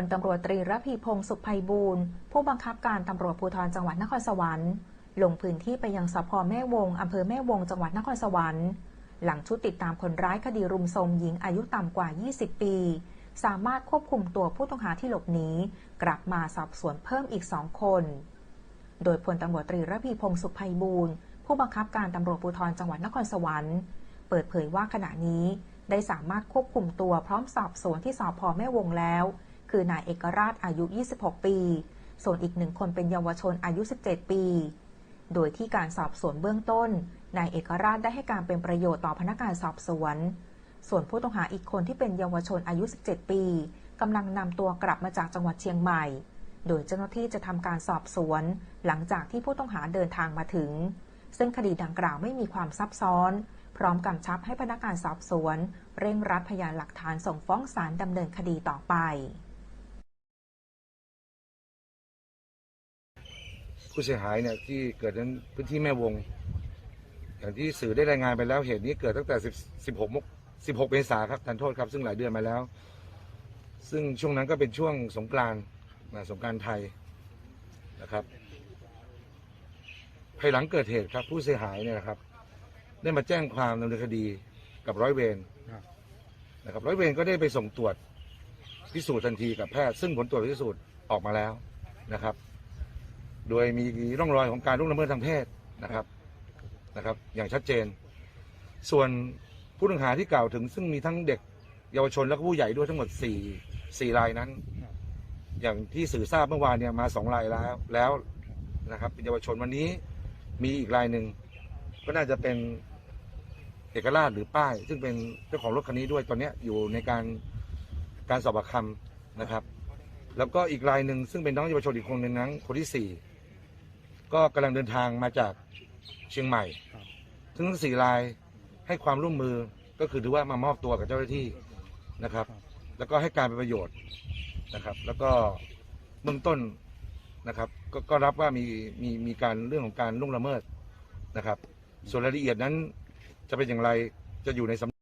ลตำรวจตรีระพีพงศ์สุขไพบูลย์ผู้บังคับการตำรวจภูธรจังหวัดนครสวรรค์ ลงพื้นที่ไปยังสพแม่วงอำเภอแม่วงจังหวัดนครสวรรค์ หลังชุดติดตามคนร้ายคดีรุมโทรมหญิงอายุต่ำกว่า 20 ปี สามารถควบคุมตัวผู้ต้องหาที่หลบหนีกลับมาสอบสวนเพิ่มอีกสองคน โดยพลตำรวจตรีระพีพงศ์สุขไพบูลย์ผู้บังคับการตำรวจภูธรจังหวัดนครสวรรค์ เปิดเผยว่าขณะนี้ได้สามารถควบคุมตัวพร้อมสอบสวนที่สพแม่วงแล้ว คือนายเอกราชอายุ 26 ปี ส่วนอีกหนึ่งคนเป็นเยาวชนอายุ 17 ปี โดยที่การสอบสวนเบื้องต้น นายเอกราชได้ให้การเป็นประโยชน์ต่อพนักงานสอบสวน ส่วนผู้ต้องหาอีกคนที่เป็นเยาวชนอายุ 17 ปีกำลังนำตัวกลับมาจากจังหวัดเชียงใหม่ โดยเจ้าหน้าที่จะทำการสอบสวน หลังจากที่ผู้ต้องหาเดินทางมาถึง ซึ่งคดีดังกล่าวไม่มีความซับซ้อน พร้อมกำชับให้พนักงานสอบสวน เร่งรัดพยานหลักฐานส่งฟ้องศาลดำเนินคดีต่อไป ผู้เสียหายเนี่ยที่เกิดในพื้นที่แม่วง อย่างที่สื่อได้รายงานไปแล้วเหตุนี้เกิดตั้งแต่10 16มก16เมษาครับทันโทษครับ ซึ่งหลายเดือนมาแล้ว ซึ่งช่วงนั้นก็เป็นช่วงสงกรานต์นะสงกรานต์ไทยนะครับภายหลังเกิดเหตุครับ ผู้เสียหายเนี่ยนะครับ ได้มาแจ้งความดำเนินคดีกับร้อยเวรนะครับ ร้อยเวรก็ได้ไปส่งตรวจพิสูจน์ทันทีกับแพทย์ ซึ่งผลตรวจพิสูจน์ออกมาแล้วนะครับ โดยมีร่องรอยของการล่วงละเมิดทางเพศนะครับนะครับ อย่างชัดเจน ส่วนผู้ต้องหาที่กล่าวถึงซึ่งมีทั้งเด็กเยาวชนและผู้ใหญ่ด้วยทั้งหมดสี่สี่รายนั้น อย่างที่สื่อทราบเมื่อวานเนี่ยมาสองรายแล้วแล้วนะครับเป็นเยาวชนวันนี้มีอีกรายหนึ่งก็น่าจะเป็นเอกราชหรือป้าย ซึ่งเป็นเจ้าของรถคันนี้ด้วยตอนนี้อยู่ในการการสอบปากคำนะครับ แล้วก็อีกรายหนึ่งซึ่งเป็นน้องเยาวชนอีกคนหนึ่งนั้นคนที่สี่ ก็กำลังเดินทางมาจากเชียงใหม่ครับซึ่งทั้งสี่รายให้ความร่วมมือก็คือถือว่ามามอบตัวกับเจ้าหน้าที่นะครับ แล้วก็ให้การเป็นประโยชน์นะครับ แล้วก็เบื้องต้นนะครับกก็รับว่ามีมีมีการเรื่องของการล่วงละเมิดนะครับ ส่วนรายละเอียดนั้นจะเป็นอย่างไรจะอยู่ในสำ